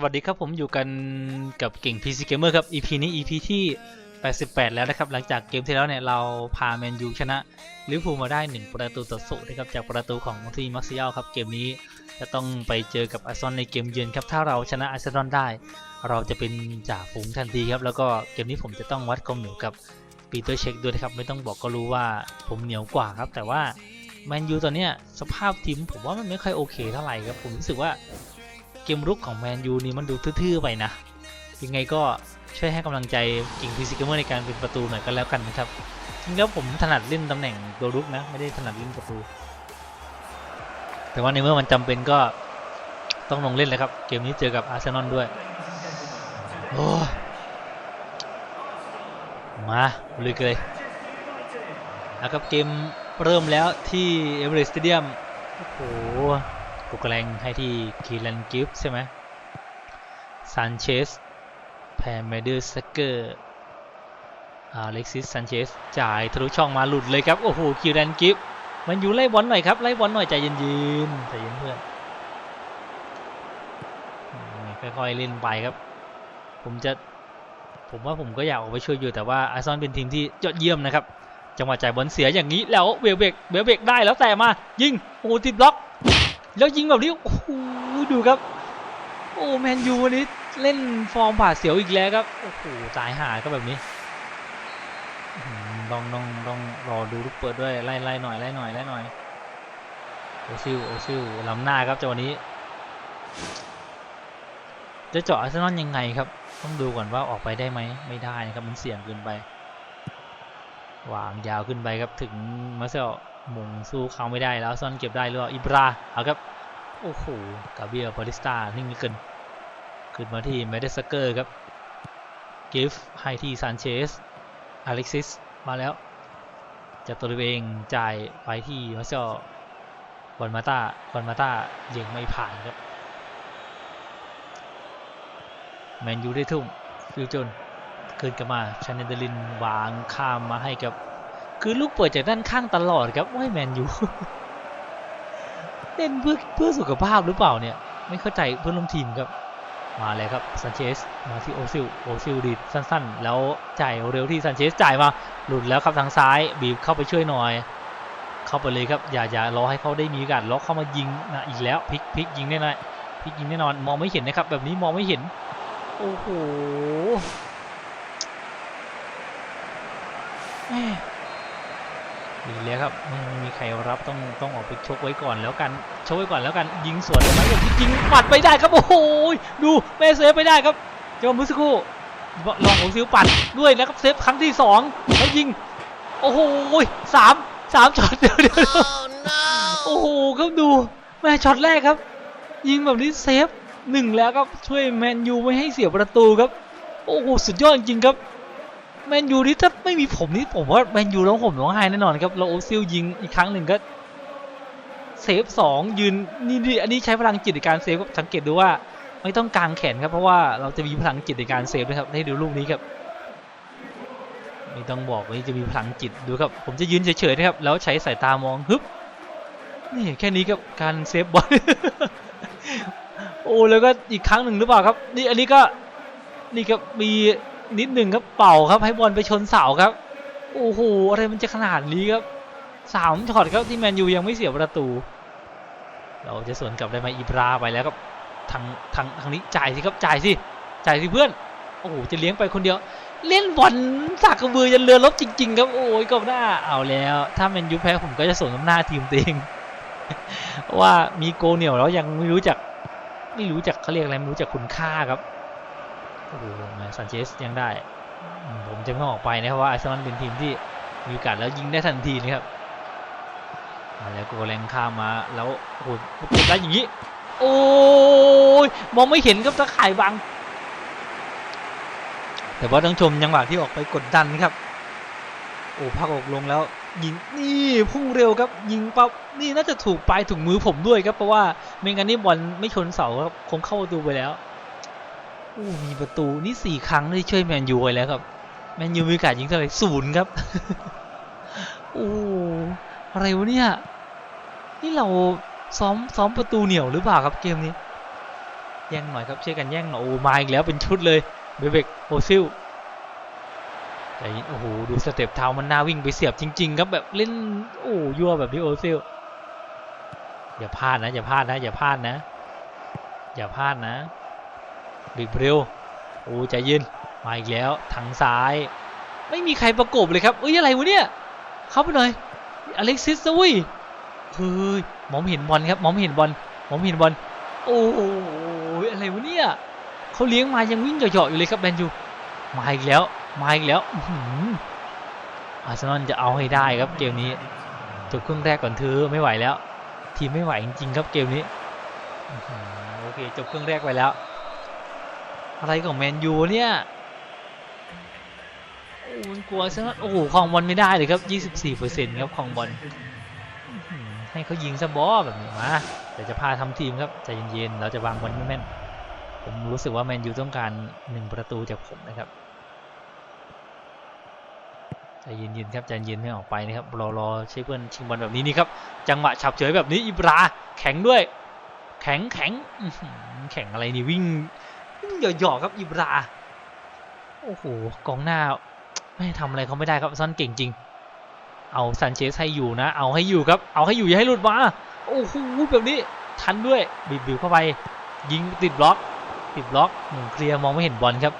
สวัสดีครับผมอยู่กันกับเก่ง PC Gamer ครับ EP นี้ EP ที่ 88 แล้วนะครับ หลังจากเกมที่แล้วเนี่ย เราพาแมนยูชนะลิเวอร์พูลมาได้ 1 ประตูต่อศูนย์นะครับ จากประตูของทีมักซิยาลครับ เกมนี้จะต้องไปเจอกับอาร์เซนอลในเกมเยือนครับ ถ้าเราชนะอาร์เซนอลได้ เราจะเป็นจ่าฝูงทันทีครับ แล้วก็เกมนี้ผมจะต้องวัดความเหนียวกับปีเตอร์เช็คด้วยนะครับ ไม่ต้องบอกก็รู้ว่าผมเหนียวกว่าครับ แต่ว่าแมนยูตอนเนี้ยสภาพทีมผมว่ามันไม่ค่อยโอเคเท่าไหร่ครับ ผมรู้สึกว่า เกมรุกของแมนยูนี่มันดูทื่อๆไปนะ ยังไงก็ช่วยให้กำลังใจกิ่งพีซิเกเมอร์ในการเป็นประตูหน่อยก็แล้วกันนะครับจริงแล้วผมถนัดเล่นตำแหน่งตัวรุกนะ ไม่ได้ถนัดเล่นประตู แต่ว่าในเมื่อมันจำเป็นก็ต้องลงเล่นเลยครับ เกมนี้เจอกับอาร์เซนอลด้วยโอ้มาลุยกันเลยนะครับเกมเริ่มแล้วที่เอเวอเรสต์สเตเดียมโอ้โห ปลุกแรงให้ที่คีรันกิฟใช่ไหมซันเชสแพมเมเดอร์สเกอร์อาเล็กซิสซันเชสจ่ายทะลุช่องมาหลุดเลยครับ โอ้โหคีรันกิฟมันอยู่ไล่บอลหน่อยครับ ไล่บอลหน่อยใจเย็นๆใจเย็นเพื่อนค่อยๆเล่นไปครับ ผมจะผมว่าผมก็อยากออกไปช่วยอยู่แต่ว่าอาร์ซอลเป็นทีมที่ยอดเยี่ยมนะครับ จังหวะจ่ายบอลเสียอย่างนี้แล้วเวลเบกเวลเบกได้แล้วแต่มายิงโอ้โหติดบล็อก แล้วยิงแบบนี้โอ้โหดูครับ โอ้แมนยูวันนี้เล่นฟอร์มผ่าเสียวอีกแล้วครับโอ้โหตายหาก็แบบนี้อื้องต้องต้องรอดูลูกเปิดด้วยไล่ไล่หน่อยไล่หน่อยไล่หน่อยโอซิลโอซิลล้ำหน้าครับจังหวะนี้ จะเจาะอาร์เซนอลยังไงครับ ต้องดูก่อนว่าออกไปได้ไหมไม่ได้นะครับมันเสี่ยงเกินไป วางยาวขึ้นไปครับถึงมาเซล มงสู้เขาไม่ได้แล้วซ่อนเก็บได้หรือเปล่าอิบราเอาครับโอ้โหกาเบียบาริสตานิ่งเกินขึ้นมาที่เมเดสเกอร์ครับกิฟให้ที่ซานเชสอเล็กซิสมาแล้วจากตัวเองจ่ายไปที่มาเซลบอลมาตาบอลมาตายิงไม่ผ่านครับแมนยูได้ทุ่มฟิวจนขึ้นกลับมาชาเนเดลินวางข้ามมาให้กับ คือลูกเปิดจากด้านข้างตลอดครับว่าแมนยูเล่นเพื่อเพื่อสุขภาพหรือเปล่าเนี่ย ไม่เข้าใจเพื่อนร่วมทีมครับ มาเลยครับซันเชสมาที่โอซิลโอซิลดีดสั้นๆ แล้วจ่ายเร็วที่ซันเชสจ่ายมาหลุดแล้วครับทางซ้ายบีบเข้าไปช่วยหน่อย เข้าไปเลยครับอย่าอย่ารอให้เขาได้มีโอกาสล็อกเข้ามายิงนะอีกแล้วพลิกพลิกยิงแน่นอนพลิกยิงแน่นอนมองไม่เห็นนะครับ แบบนี้มองไม่เห็นโอ้โห ดีแล้วครับไม่มีใครรับต้องต้องออกไปชกไว้ก่อนแล้วกันชกไว้ก่อนแล้วกันยิงสวนได้ไหมอย่างที่ยิงปัดไปได้ครับโอ้โหดูเมเซฟไปได้ครับเจ้ามุสกูลองของซิลปัดด้วยนะครับเซฟครั้งที่สองแล้วยิงโอ้โหสามสามช็อตเดียวเดียวโอ้โหครับดูแม่ช็อตแรกครับ ยิงแบบนี้เซฟหนึ่งแล้วครับช่วยแมนยูไม่ให้เสียประตูครับ โอ้โหสุดยอดจริงครับ แมนยูนี่ถ้าไม่มีผมนี่ผมว่าแมนยูร้องผมร้องไห้แน่นอนครับเราโอซิลยิงอีกครั้งหนึ่งก็เซฟสองยืนนี่นี่อันนี้ใช้พลังจิตในการเซฟสังเกตดูว่าไม่ต้องกางแขนครับ เพราะว่าเราจะมีพลังจิตในการเซฟนะครับให้ดูลูกนี้ครับไม่ต้องบอกว่าจะมีพลังจิตดูครับ ผมจะยืนเฉยๆนะครับ แล้วใช้สายตามองฮึบนี่แค่นี้ครับการเซฟบอลโอ้แล้วก็อีกครั้งหนึ่งหรือเปล่าครับ นี่อันนี้ก็นี่ครับมี นิดหนึ่งครับเป่าครับให้บอลไปชนเสาครับ โอ้โหอะไรมันจะขนาดนี้ครับสามช็อตครับที่แมนยูยังไม่เสียประตู เราจะสวนกลับได้ไหมอีบราไปแล้วครับทางทางทางนี้จ่ายสิครับจ่ายสิจ่ายสิเพื่อนโอ้โหจะเลี้ยงไปคนเดียว เล่นบอลสากกระเบือยันเรือรบจริง ๆ ครับโอ้ยกบหน้าเอาแล้ว ถ้าแมนยูแพ้ผมก็จะสวนกับหน้าทีมตัวเองเพราะว่ามีโกเหนียวแล้วยังไม่รู้จักไม่รู้จักเขาเรียกอะไรไม่รู้จักคุณค่าครับ โอ้โหแมซันเชสยังได้ ผมจะไม่ออกไปนะครับว่าอาร์เซนอลเป็นทีมที่มีโอกาสแล้วยิงได้ทันทีนะครับแล้วโกแรงข้ามมาแล้วโหดได้อย่างนี้ โอ้ยมองไม่เห็นครับตะข่ายบัง แต่ว่าต้องชมจังหวะที่ออกไปกดดันครับ โอ้พักอกลงแล้ว ยิงนี่พุ่งเร็วครับ ยิงปั๊บนี่น่าจะถูกปลายถุงมือผมด้วยครับเพราะว่าไม่งั้นนี่บอลไม่ชนเสาครับคงเข้าประตูไปแล้ว อ้มีประตูนี่สี่ครั้งที่ช่วยแมนยูไว้แล้วครับ แมนยูมีโอกาสยิงเท่าไหร่ศูนย์ครับ โอ้อะไรวะเนี่ย นี่เราซ้อมซ้อมประตูเหนียวหรือเปล่าครับเกมนี้ แย่งหน่อยครับเช่กันแย่งหน่อยโอ้มาอีกแล้วเป็นชุดเลยเบเบกโอซิลแต่โอ้โหดูสเต็ปเท้ามันน่าวิ่งไปเสียบจริง ๆ ครับแบบเล่นโอ้ยั่วแบบนี้โอซิลอย่าพลาดนะอย่าพลาดนะอย่าพลาดนะ อย่าพลาดนะ บิดเร็วโอ้ใจเย็นมาอีกแล้วทางซ้าย ไม่มีใครประกบเลยครับเอ้ยอะไรวะเนี่ยเข้าไปหน่อยอเล็กซิสอุ้ยเฮ้ยมอมเห็นบอลครับมอมเห็นบอลมอมเห็นบอลโอ้โหอะไรวะเนี่ยเขาเลี้ยงมายังวิ่งเหยาะๆอยู่เลยครับแมนยูมาอีกแล้วมาอีกแล้วอาร์เซนอลจะเอาให้ได้ครับเกมนี้จบครึ่งแรกก่อนเธอไม่ไหวแล้ว ทีมไม่ไหวจริงๆครับเกมนี้โอเคจบครึ่งแรกไปแล้ว อะไรของแมนยูเนี่ยโอ้มันกลัวซนโอ้โหครองบอลไม่ได้เลยครับ 24%ครับครองบอลอื้อหือให้เขายิงซะบอแบบนี้มาเดี๋ยวจะพาทำทีมครับใจเย็นๆเราจะวางบอลแม่นผมรู้สึกว่าแมนยูต้องการหนึ่งประตูจากผมนะครับใจเย็นๆครับใจเย็นไม่ออกไปนะครับรอรอใช้เพื่อนชิงบอลแบบนี้นี่ครับจังหวะฉับเฉยแบบนี้อิบราแข็งด้วย แข็งแข็งแข็งอะไรนี่วิ่ง หยอกๆครับอิบรา โอ้โหกองหน้า ไม่ทำอะไรเขาไม่ได้ครับซอนเก่งจริง เอาซันเชสให้อยู่นะ เอาให้อยู่ครับ เอาให้อยู่อย่าให้หลุดมา โอ้โหแบบนี้ทันด้วยบีบบิวเข้าไป ยิงติดบล็อก ติดบล็อกหนึ่งเคลียร์มองไม่เห็นบอลครับ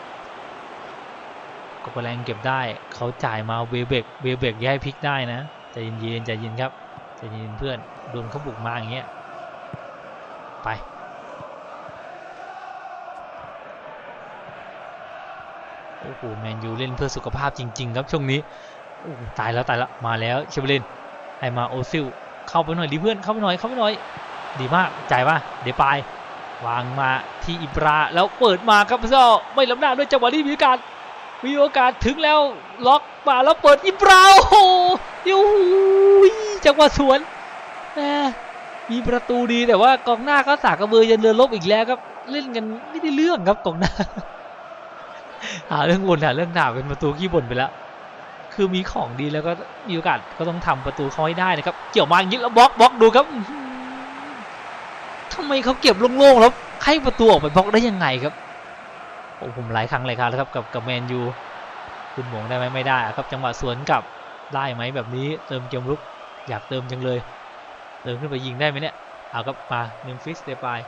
กบแรงเก็บได้ เขาจ่ายมาเวเบกเวเบกย้ายพลิกได้นะใจเย็นๆใจเย็นครับใจเย็นเพื่อนโดนเขาบุกมาอย่างเงี้ยไป โอ้โหแมนยูเล่นเพื่อสุขภาพจริง ๆ ครับช่วงนี้โอ้ตายแล้วตายแล้วมาแล้วเชเบลินให้มาโอซิลเข้าไปหน่อยดิเพื่อนเข้าไปหน่อยเข้าไปหน่อย ดีมากจ่ายป่ะเดี๋ยวไปวางมาที่อิบราแล้วเปิดมาครับเจ้าไม่ล้ำหน้าด้วยจังหวะนี้มีโอกาสมีโอกาสถึงแล้วล็อกมาแล้วเปิดอิบราโอ้โหยูจังหวะสวนมมีประตูดีแต่ว่ากองหน้าก็สากกระเบือยันเรือลบอีกแล้วครับเล่นกันไม่ได้เรื่องครับกองหน้า หาเรื่องบ่นหาเรื่องด่าเป็นประตูขี้บ่นไปแล้ว คือมีของดีแล้วก็มีโอกาสก็ต้องทำประตูเขาให้ได้นะครับ เกี่ยวมาย่างนี้แล้วบล็อกบล็อกดูครับอื้อหือทำไมเขาเก็บโล่งๆแล้วให้ประตูออกไปบล็อกได้ยังไงครับโอ้ผมหลายครั้งหลยครั้งแล้วครับกับกับแมนยูคุณหมงได้ไหมไม่ได้ครับ จังหวะสวนกลับได้ไหมแบบนี้เติมเกมรุกอยากเติมจังเลย เติมขึ้นไปยิงได้ไหมเนี่ยเอาครับมาเมมฟิสเดปาย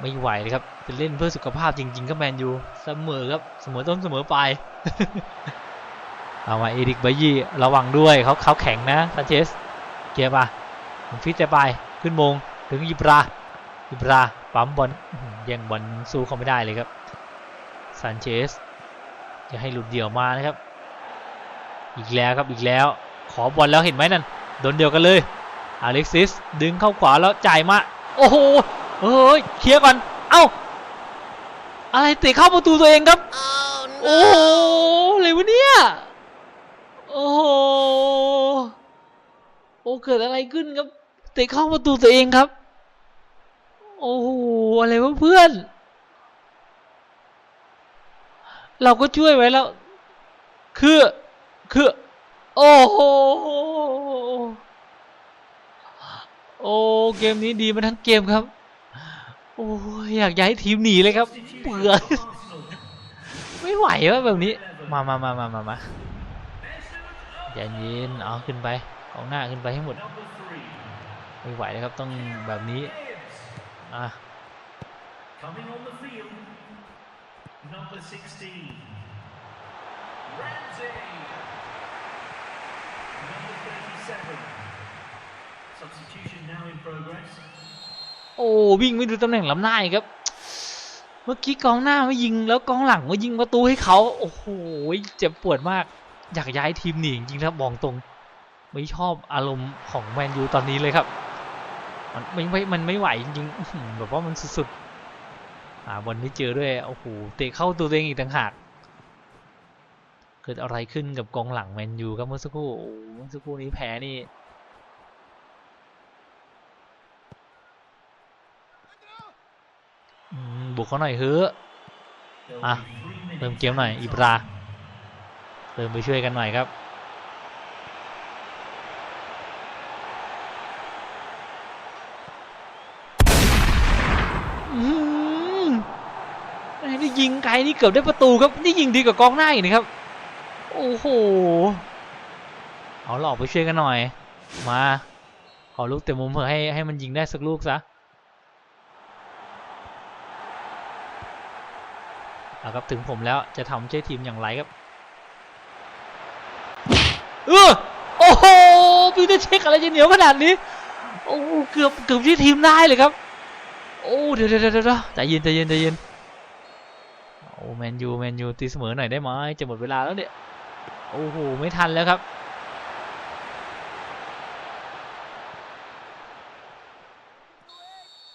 ไม่ไหวเลยครับจะเล่นเพื่อสุขภาพจริง ๆ ก็แมนยูเสมอครับเสมอต้นเสมอปลายเอามาเอริกไบยี่ระวังด้วยเขาเขาแข็งนะซานเชสเกียร์มาฟิตจะไปขึ้นมงถึงอิบราอิบราปั๊มบอลย่งบอลสู้เขาไม่ได้เลยครับซานเชสจะให้หลุดเดี่ยวมานะครับ อีกแล้วครับอีกแล้ว ขอบอลแล้วเห็นไหมนั่นโดนเดียวกันเลยอเล็กซิสดึงเข้าขวาแล้วจ่ายมา โอ้โห เฮ้ยเคลียร์ก่อน เอ้า อะไรเตะเข้าประตูตัวเองครับ โอ้โหอะไรวะเนี่ย โอ้โห โอ้เกิดอะไรขึ้นครับ เตะเข้าประตูตัวเองครับ โอ้โห อะไรวะเพื่อน เราก็ช่วยไว้แล้ว คือ คือ โอ้โหโอ้ เกมนี้ดีมาทั้งเกมครับ โอ้ยอยากย้ายทีมหนีเลยครับเบื่อไม่ไหววะแบบนี้ มามามามามามาอย่าเย็นเอาขึ้นไปกองหน้าขึ้นไปให้หมด ไม่ไหวแล้วครับต้องแบบนี้ อะ Coming on the field, number 16, Ramsey. Number 37. Substitution now in progress. โอ้วิ่งไม่ดูตำแหน่งลำหน้าอีกครับ เมื่อกี้กองหน้าไม่ยิงแล้วกองหลังมายิงประตูให้เขาโอ้โหเจ็บปวดมาก อยากย้ายทีมหนีจริงๆครับมองตรง ไม่ชอบอารมณ์ของแมนยูตอนนี้เลยครับ มันไม่ไม่มันไม่ไหวจริงๆแบบว่ามันสุดๆหาบอลไม่เจอด้วยโอ้โหเตะเข้าตัวเองอีกต่างหากเกิดอะไรขึ้นกับกองหลังแมนยูครับเมื่อสักครู่เมื่อสักครู่นี้แพ้นี่ อืมบุ กเขาหน่อยเฮ้อะ There'll Ah, be three เติมเกมหน่อยอิบราเติมไปช่วยกันหน่อยครับอืมยิงไกลนี่เกือบได้ประตูครับนี่ยิงดีกว่ากองหน้าอีกนะครับโอ้โหเอาหลอกไปช่วยกันหน่อย มาขอลูกเต็มมุมเพื่อให้ให้มันยิงได้สักลูกซะ เอาครับถึงผมแล้วจะทำเจ้ทีมอย่างไรครับเออโอ้โหพีเตอร์เช็คอะไรจะเหนียวขนาดนี้โอ้เกือบเกือบที่ทีมได้เลยครับ โอ้เดี๋ยวเดี๋ยวเดี๋ยวเดี๋ยวใจเย็นใจเย็นใจเย็นโอ้แมนยูแมนยูตีเสมอหน่อยได้ไหมจะหมดเวลาแล้วเนี่ยโอ้โหไม่ทันแล้วครับ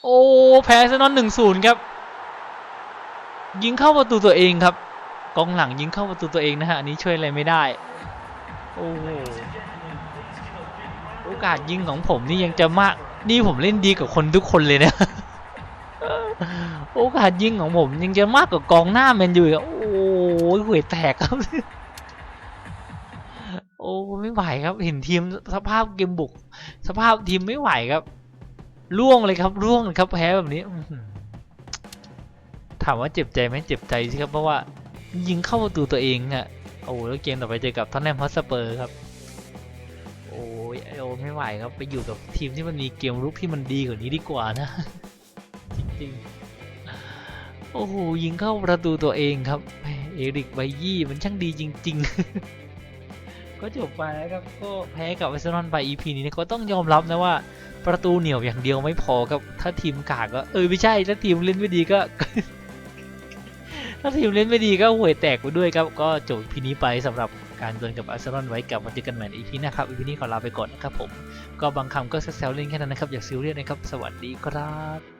โอ้แพ้ซะนอนหนึ่งศูนย์ครับ ยิงเข้าประตูตัวเองครับ กองหลังยิงเข้าประตูตัวเองนะฮะอันนี้ช่วยอะไรไม่ได้ โอ้โหโอกาสยิงของผมนี่ยังจะมาก นี่ผมเล่นดีกว่าคนทุกคนเลยนะ โอกาสยิงของผมยังจะมากกว่ากองหน้าแมนยูโอ้ยหวยแตกครับ โอ้ไม่ไหวครับ เห็นทีมสภาพเกมบุก สภาพทีมไม่ไหวครับ ร่วงเลยครับ ร่วงครับแพ้แบบนี้ามว่าเจ็บใจไหมเจ็บใจสิครับเพราะว่ายิงเข้าประตูตัวเองอะโอ้แล้วเกมต่อไปเจอกับทอนแนมฮอสเปอร์ครับโอ้ยไอโอไม่ไหวครับไปอยู่กับทีมที่มันมีเกมรุกที่มันดีกว่านี้ดีกว่านะจริงๆโอ้โหยิงเข้าประตูตัวเองครับเอริกไบยี่มันช่างดีจริง ๆ ก็จบไปแล้วครับก็แพ้กับไอซ์นอนไป EP นี้นี่ยก็ต้องยอมรับนะว่าประตูเหนียวอย่างเดียวไม่พอครับถ้าทีมกากก็เออไม่ใช่ถ้าทีมเล่นไม่ดีก็ ถ้าทีมเล่นไม่ดีก็ห่วยแตกไปด้วยครับ ก็จบพีนี้ไปสำหรับการดวลกับอาร์เซนอลไว้กับมาเจอกันใหม่ใน EP หนะครับอีพีนี้ขอลาไปก่อนนะครับผม ก็บางคำก็แซวๆเล่นแค่นั้นนะครับ อย่าซีเรียสนะครับ สวัสดีครับ